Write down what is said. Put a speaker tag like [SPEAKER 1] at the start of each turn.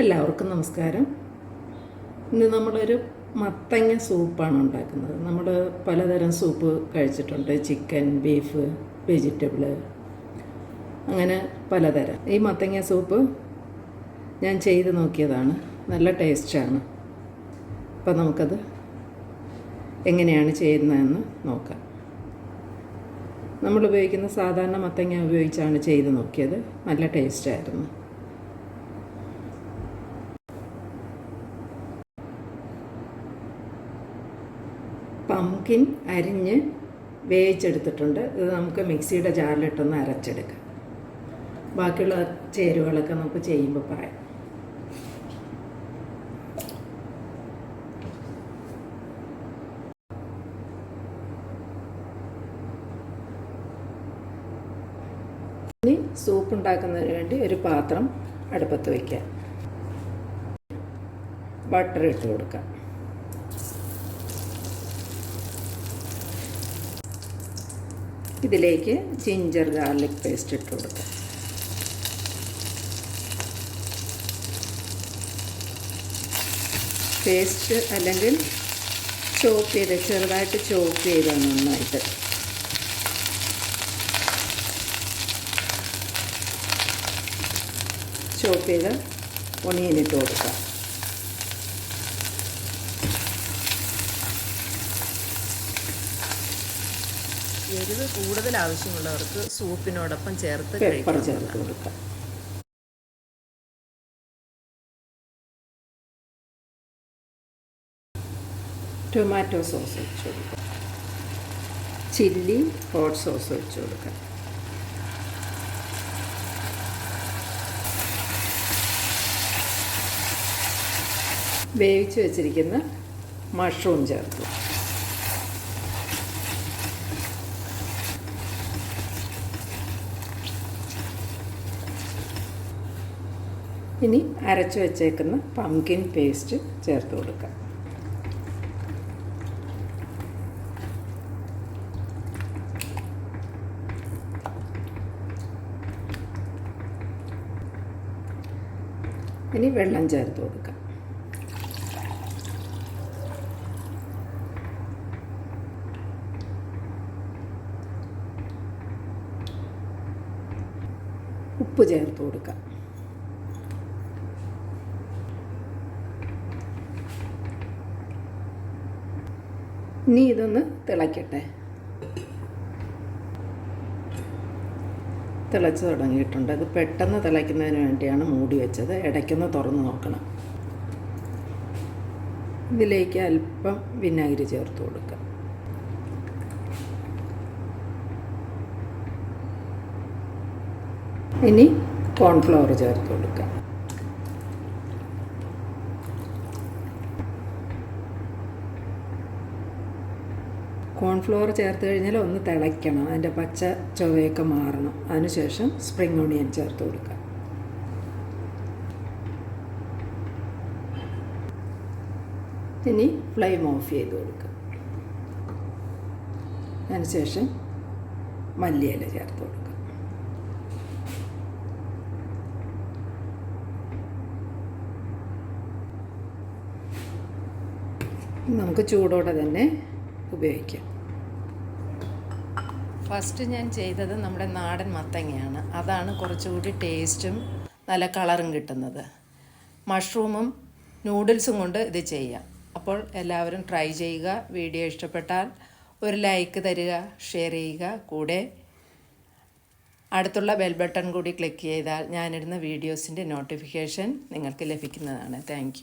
[SPEAKER 1] എല്ലാവർക്കും നമസ്കാരം. ഇന്ന് നമ്മളൊരു മത്തങ്ങ സൂപ്പാണ് ഉണ്ടാക്കുന്നത്. നമ്മൾ പലതരം സൂപ്പ് കഴിച്ചിട്ടുണ്ട്. ചിക്കൻ ബീഫ് വെജിറ്റബിൾ അങ്ങനെ പലതരം. ഈ മത്തങ്ങ സൂപ്പ് ഞാൻ ചെയ്ത് നോക്കിയതാണ്. നല്ല ടേസ്റ്റാണ്. അപ്പം നമുക്കത് എങ്ങനെയാണ് ചെയ്യുന്നതെന്ന് നോക്കാം. നമ്മൾ ഉപയോഗിക്കുന്ന സാധാരണ മത്തങ്ങ ഉപയോഗിച്ചാണ് ചെയ്ത് നോക്കിയത്. നല്ല ടേസ്റ്റായിരുന്നു. പംകിൻ അരിഞ്ഞ് വേവിച്ചെടുത്തിട്ടുണ്ട്. ഇത് നമുക്ക് മിക്സിയുടെ ജാറിലിട്ടൊന്ന് അരച്ചെടുക്കാം. ബാക്കിയുള്ള ചേരുവകളൊക്കെ നമുക്ക് ചെയ്യുമ്പോൾ പറയാം. ഇനി സൂപ്പ് ഉണ്ടാക്കുന്നതിന് വേണ്ടി ഒരു പാത്രം അടുപ്പത്ത് വയ്ക്കാം ബട്ടർ ഇട്ട് കൊടുക്കാം. ഇതിലേക്ക് ജിഞ്ചർ ഗാർലിക് പേസ്റ്റ് ഇട്ട് കൊടുക്കാം. പേസ്റ്റ് അല്ലെങ്കിൽ ചോപ്പ് ചെയ്ത് ചെറുതായിട്ട് ചോപ്പ് ചെയ്ത് നന്നായിട്ട്. ചോപ്പ് ചെയ്ത് ഒണിയനിട്ട് കൊടുക്കാം.
[SPEAKER 2] എരിവ് കൂടുതൽ ആവശ്യമുള്ളവർക്ക് സൂപ്പിനോടൊപ്പം ചേർത്ത്
[SPEAKER 1] പെപ്പർ ചേർത്ത് കൊടുക്കാം. ടൊമാറ്റോ സോസ് വെച്ച് കൊടുക്കാം. ചില്ലി ഹോട്ട് സോസ് വെച്ച് കൊടുക്കാം. വേവിച്ച് വെച്ചിരിക്കുന്ന മഷ്റൂം ചേർത്ത് ഇനി അരച്ച് വെച്ചേക്കുന്ന പംകിൻ പേസ്റ്റ് ചേർത്ത് കൊടുക്കാം. ഇനി വെള്ളം ചേർത്ത് കൊടുക്കാം. ഉപ്പ് ചേർത്ത് കൊടുക്കാം. ഇനി ഇതൊന്ന് തിളയ്ക്കട്ടെ. തിളച്ച് തുടങ്ങിയിട്ടുണ്ട്. അത് പെട്ടെന്ന് തിളയ്ക്കുന്നതിന് വേണ്ടിയാണ് മൂടി വെച്ചത്. ഇടയ്ക്കൊന്ന് തുറന്ന് നോക്കണം. ഇതിലേക്ക് അല്പം വിനാഗിരി ചേർത്ത് കൊടുക്കാം. ഇനി കോൺഫ്ലവർ ചേർത്ത് കൊടുക്കാം. കോൺഫ്ലവർ ചേർത്ത് കഴിഞ്ഞാൽ ഒന്ന് തിളയ്ക്കണം. അതിന്റെ പച്ച ചുവയൊക്കെ മാറണം. അതിനുശേഷം സ്പ്രിംഗ് ഓണിയൻ ചേർത്ത് കൊടുക്കുക. ഇനി ഫ്ലെയിം ഓഫ് ചെയ്ത് കൊടുക്കുക. അതിനുശേഷം മല്ലിയില ചേർത്ത് കൊടുക്കുക. നമുക്ക് ചൂടോടെ തന്നെ ഉപയോഗിക്കാം.
[SPEAKER 2] ഫസ്റ്റ് ഞാൻ ചെയ്തത് നമ്മുടെ നാടൻ മത്തങ്ങയാണ്. അതാണ് കുറച്ചുകൂടി ടേസ്റ്റും നല്ല കളറും കിട്ടുന്നത്. മഷ്റൂമും നൂഡിൽസും കൊണ്ട് ഇത് ചെയ്യാം. അപ്പോൾ എല്ലാവരും ട്രൈ ചെയ്യുക. വീഡിയോ ഇഷ്ടപ്പെട്ടാൽ ഒരു ലൈക്ക് തരിക ഷെയർ ചെയ്യുക. കൂടെ അടുത്തുള്ള ബെൽ ബട്ടൺ കൂടി ക്ലിക്ക് ചെയ്താൽ ഞാനിടുന്ന വീഡിയോസിന്റെ നോട്ടിഫിക്കേഷൻ നിങ്ങൾക്ക് ലഭിക്കുന്നതാണ്. താങ്ക്